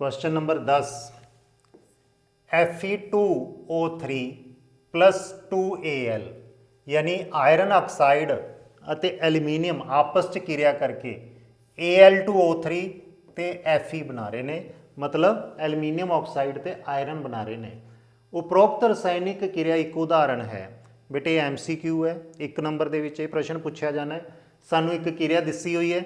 Question number 10 Fe2O3 2Al ਯਾਨੀ iron oxide ਅਤੇ aluminium ਆਪਸ ਚ ਕਿਰਿਆ ਕਰਕੇ Al2O3 ਤੇ Fe ਬਣਾ ਰਹੇ ਨੇ ਮਤਲਬ ਐਲੂਮੀਨੀਅਮ ਆਕਸਾਈਡ ਤੇ ਆਇਰਨ ਬਣਾ ਰਹੇ ਨੇ ਉਪਰੋਕਤ ਰਸਾਇਣਿਕ ਕਿਰਿਆ ਇੱਕ ਉਦਾਹਰਣ ਹੈ ਬੇਟੇ ਐਮਸੀਕਿਊ ਹੈ ਇੱਕ ਨੰਬਰ ਦੇ ਵਿੱਚ ਇਹ ਪ੍ਰਸ਼ਨ ਪੁੱਛਿਆ ਜਾਣਾ ਹੈ ਸਾਨੂੰ ਇੱਕ ਕਿਰਿਆ ਦਿੱਤੀ ਹੋਈ ਹੈ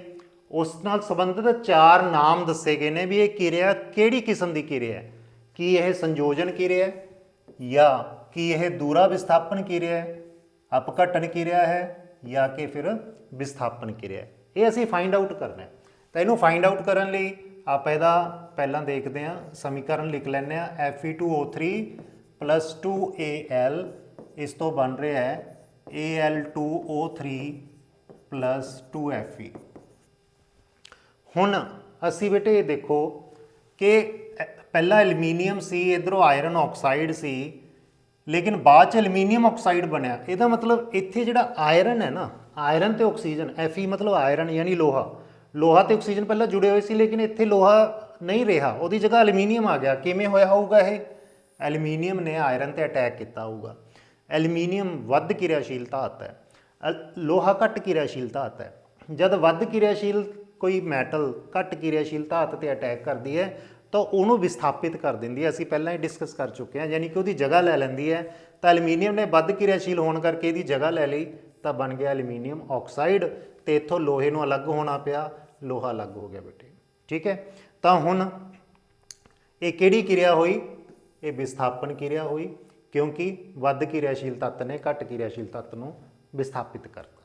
ਉਸ ਨਾਲ ਸੰਬੰਧਿਤ ਚਾਰ ਨਾਮ ਦੱਸੇ ਗਏ ਨੇ ਵੀ ਇਹ ਕਿਰਿਆ ਕਿਹੜੀ ਕਿਸਮ ਦੀ ਕਿਰਿਆ ਹੈ ਕੀ ਇਹ ਸੰਯੋਜਨ ਕਿਰਿਆ ਹੈ ਜਾਂ ਕੀ ਇਹ ਦੂਰਾ ਵਿਸਥਾਪਨ ਕਿਰਿਆ ਹੈ ਅਪਘਟਨ ਕਿਰਿਆ ਹੈ ਜਾਂ ਕਿ ਫਿਰ ਵਿਸਥਾਪਨ ਕਿਰਿਆ ਹੈ ਇਹ ਅਸੀਂ ਫਾਈਂਡ ਆਊਟ ਕਰਨਾ ਹੈ ਤਾਂ ਇਹਨੂੰ ਫਾਈਂਡ ਆਊਟ ਕਰਨ ਲਈ ਆਪਾਂ ਇਹਦਾ ਪਹਿਲਾਂ ਦੇਖਦੇ ਹਾਂ ਸਮੀਕਰਨ ਲਿਖ ਲੈਂਦੇ ਹਾਂ Fe2O3 2Al ਇਸ ਤੋਂ ਬਣ ਰਿਹਾ ਹੈ Al2O3 2Fe ਹੁਣ ਅਸੀਂ ਬੇਟੇ ਇਹ ਦੇਖੋ ਕਿ ਅ- ਪਹਿਲਾਂ ਐਲੂਮੀਨੀਅਮ ਸੀ ਇਧਰੋਂ ਆਇਰਨ ਆਕਸਾਈਡ ਸੀ ਲੇਕਿਨ ਬਾਅਦ ਚ ਐਲੂਮੀਨੀਅਮ ਆਕਸਾਈਡ ਬਣਿਆ ਇਹਦਾ ਮਤਲਬ ਇੱਥੇ ਜਿਹੜਾ ਆਇਰਨ ਹੈ ਨਾ ਆਇਰਨ ਤੇ ਆਕਸੀਜਨ Fe ਮਤਲਬ ਆਇਰਨ ਯਾਨੀ ਲੋਹਾ ਲੋਹਾ ਤੇ ਆਕਸੀਜਨ ਪਹਿਲਾਂ ਜੁੜੇ ਹੋਏ ਸੀ ਲੇਕਿਨ ਇੱਥੇ ਲੋਹਾ ਨਹੀਂ ਰਿਹਾ ਉਹਦੀ ਜਗ੍ਹਾ ਐਲੂਮੀਨੀਅਮ ਆ ਗਿਆ ਕਿਵੇਂ ਹੋਇਆ ਹੋਊਗਾ ਇਹ ਐਲੂਮੀਨੀਅਮ ਨੇ ਆਇਰਨ ਤੇ ਅਟੈਕ ਕੀਤਾ ਹੋਊਗਾ ਐਲੂਮੀਨੀਅਮ ਵੱਧ ਕਿਰਿਆਸ਼ੀਲ ਧਾਤ ਹੈ ਅਲ- ਲੋਹਾ ਘੱਟ ਕਿਰਿਆਸ਼ੀਲ ਧਾਤ ਹੈ ਜਦ ਵੱਧ ਕਿਰਿਆਸ਼ੀਲ ਕੋਈ ਮੈਟਲ ਘੱਟ ਕਿਰਿਆਸ਼ੀਲ ਧਾਤ ਤੇ ਅਟੈਕ ਕਰਦੀ ਹੈ, ਤਾਂ ਉਹਨੂੰ ਵਿਸਥਾਪਿਤ ਕਰ ਦਿੰਦੀ ਹੈ। ਅਸੀਂ ਪਹਿਲਾਂ ਹੀ ਡਿਸਕਸ ਕਰ ਚੁੱਕੇ ਹਾਂ, ਯਾਨੀ ਕਿ ਉਹਦੀ ਜਗ੍ਹਾ ਲੈ ਲੈਂਦੀ ਹੈ। ਤਾਂ ਐਲੂਮੀਨੀਅਮ ਨੇ ਵੱਧ ਕਿਰਿਆਸ਼ੀਲ ਹੋਣ ਕਰਕੇ ਇਹਦੀ ਜਗ੍ਹਾ ਲੈ ਲਈ, ਤਾਂ ਬਣ ਗਿਆ ਐਲੂਮੀਨੀਅਮ ਆਕਸਾਈਡ ਤੇ ਇੱਥੋਂ ਲੋਹੇ ਨੂੰ ਅਲੱਗ ਹੋਣਾ ਪਿਆ। ਲੋਹਾ ਅਲੱਗ ਹੋ ਗਿਆ ਬੇਟੇ। ਠੀਕ ਹੈ? ਤਾਂ ਹੁਣ ਇਹ ਕਿਹੜੀ ਕਿਰਿਆ ਹੋਈ? ਇਹ ਵਿਸਥਾਪਨ ਕਿਰਿਆ ਹੋਈ, ਕਿਉਂਕਿ ਵੱਧ ਕਿਰਿਆਸ਼ੀਲ ਤੱਤ ਨੇ, ਘੱਟ ਕਿਰਿਆਸ਼ੀਲ ਤੱਤ ਨੂੰ ਵਿਸਥਾਪਿਤ ਕਰਤਾ।